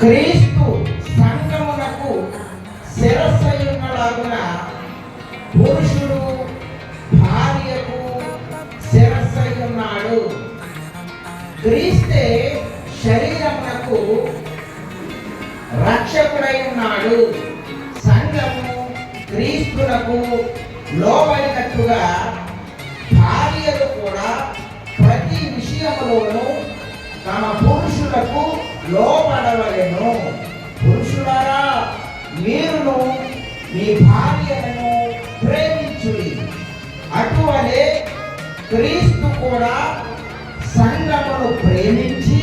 క్రీస్తు సంఘమునకు శిరస్సయున్నలాగున పురుషుడు భార్యకు శిరస్సయున్నాడు క్రీస్తే శరీరమునకు రక్షకుడై ఉన్నాడు సంఘము క్రీస్తునకు లోబడినట్టుగా భార్యలు కూడా ప్రతి విషయంలోనూ తమ పురుషులకు లోబడవలెను పురుషులారా మీరును మీ భార్యలను ప్రేమించుడి. అటువలే క్రీస్తు కూడా సంఘమును ప్రేమించి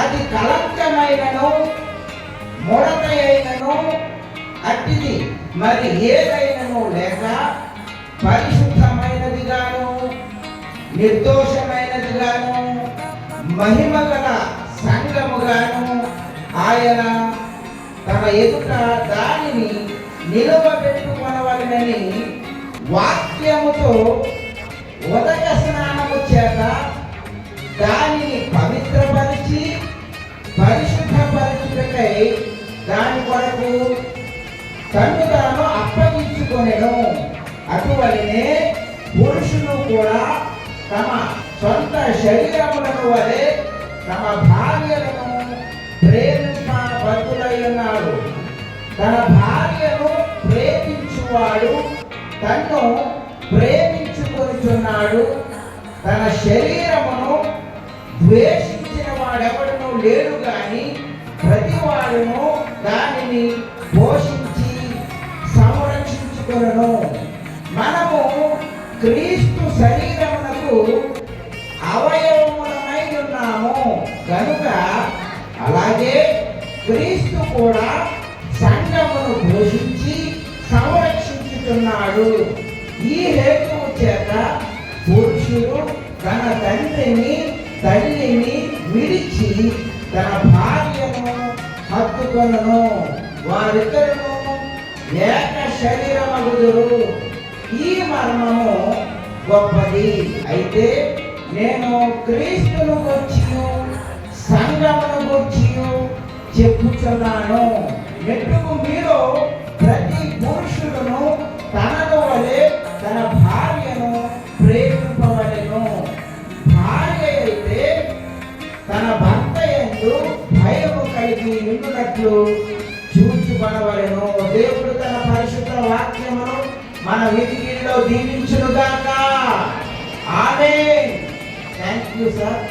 అది కలంకమైనను ముడత అయినను అట్టిది మరి ఏదైనను లేక పరిశుద్ధమైనదిగాను నిర్దోషమైనదిగాను మహిమగల సంఘముగాను ఆయన తన ఎదుట దానిని నిలవబెట్టుకొనవలనని వాక్యముతో ఉదక స్నానము చేత దానిని పవిత్రపరిచి పరిశుద్ధపరచుటకై దాని కొరకు తను తాను అప్పగించుకొనెను. అటువలనే పురుషులు కూడా తమ సొంత శరీరములను వలె తమ భార్యలను ప్రేమింపబద్దులై ఉన్నారు తన భార్యను ప్రేమించువాడు తన్ను ప్రేమించుకొనిచున్నాడు. తన శరీరమును ద్వేషించిన వాడెవడను లేడు గాని ప్రతివాడును దానిని పోషించి సంరక్షించుకొనను. మనము క్రీస్తు శరీరం కనుక అలాగే క్రీస్తు కూడా సంఘమును పోషించి సంరక్షించుతున్నాడు. ఈ హేతువు చేత పురుషుడు తన తండ్రిని తల్లిని విడిచి తన భార్యను హత్తుకొనను. వారిద్దరును ఏక శరీరమగుదురు. ఈ మర్మము గొప్పది. అయితే నేను క్రీస్తును వచ్చిను సంఘమును గురించి చెప్పుచున్నాను. మెట్టుకు మీరు ప్రతి పురుషులను తనను వలె తన భార్యను ప్రేమింపవలను. భార్య అయితే తన భర్త ఎందు భయము కలిగి ఉండునట్లు చూచుకొనవలెను దేవుడు తన పరిశుద్ధ వాక్యమును మన విధిలో దీవించునుగాక. ఆమె థ్యాంక్ యూ సార్